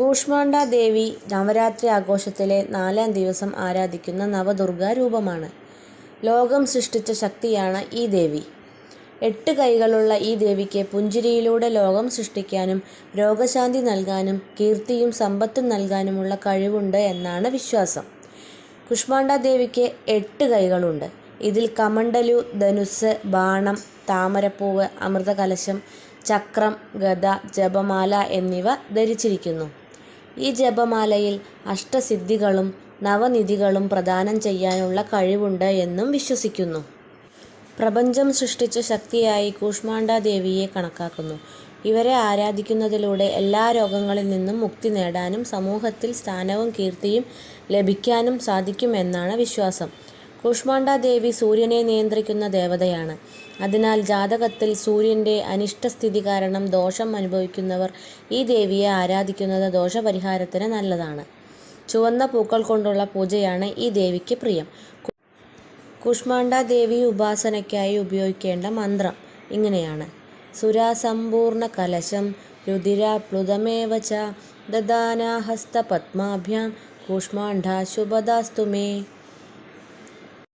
കൂഷ്മാണ്ഡ ദേവി നവരാത്രി ആഘോഷത്തിലെ നാലാം ദിവസം ആരാധിക്കുന്ന നവദുർഗാ രൂപമാണ്. ലോകം സൃഷ്ടിച്ച ശക്തിയാണ് ഈ ദേവി. എട്ട് കൈകളുള്ള ഈ ദേവിക്ക് പുഞ്ചിരിയിലൂടെ ലോകം സൃഷ്ടിക്കാനും രോഗശാന്തി നൽകാനും കീർത്തിയും സമ്പത്തും നൽകാനുമുള്ള കഴിവുണ്ട് എന്നാണ് വിശ്വാസം. കുഷ്മാണ്ഡ ദേവിക്ക് എട്ട് കൈകളുണ്ട്. ഇതിൽ കമണ്ടലു ധനുസ് ബാണം, താമരപ്പൂവ്, അമൃതകലശം, ചക്രം, ഗദ, ജപമാല എന്നിവ ധരിച്ചിരിക്കുന്നു. ഈ ജപമാലയിൽ അഷ്ടസിദ്ധികളും നവനിധികളും പ്രദാനം ചെയ്യാനുള്ള കഴിവുണ്ട് എന്നും വിശ്വസിക്കുന്നു. പ്രപഞ്ചം സൃഷ്ടിച്ച ശക്തിയായി കൂഷ്മാണ്ടാദേവിയെ കണക്കാക്കുന്നു. ഇവരെ ആരാധിക്കുന്നതിലൂടെ എല്ലാ രോഗങ്ങളിൽ നിന്നും മുക്തി നേടാനും സമൂഹത്തിൽ സ്ഥാനവും കീർത്തിയും ലഭിക്കാനും സാധിക്കുമെന്നാണ് വിശ്വാസം. കൂഷ്മാണ്ഡ ദേവി സൂര്യനെ നിയന്ത്രിക്കുന്ന ദേവതയാണ്. അതിനാൽ ജാതകത്തിൽ സൂര്യന്റെ അനിഷ്ടസ്ഥിതി കാരണം ദോഷം അനുഭവിക്കുന്നവർ ഈ ദേവിയെ ആരാധിക്കുന്നത് ദോഷപരിഹാരത്തിന് നല്ലതാണ്. ചുവന്ന പൂക്കൾ കൊണ്ടുള്ള പൂജയാണ് ഈ ദേവിക്ക് പ്രിയം. കുഷ്മാണ്ട ദേവി ഉപാസനയ്ക്കായി ഉപയോഗിക്കേണ്ട മന്ത്രം ഇങ്ങനെയാണ്. സുരാസമ്പൂർണ കലശം ച ദദാനാഹസ്ത പത്മാഭ്യാം കൂഷ്മാണ്ഡാ ശുഭദാസ്തു മേ.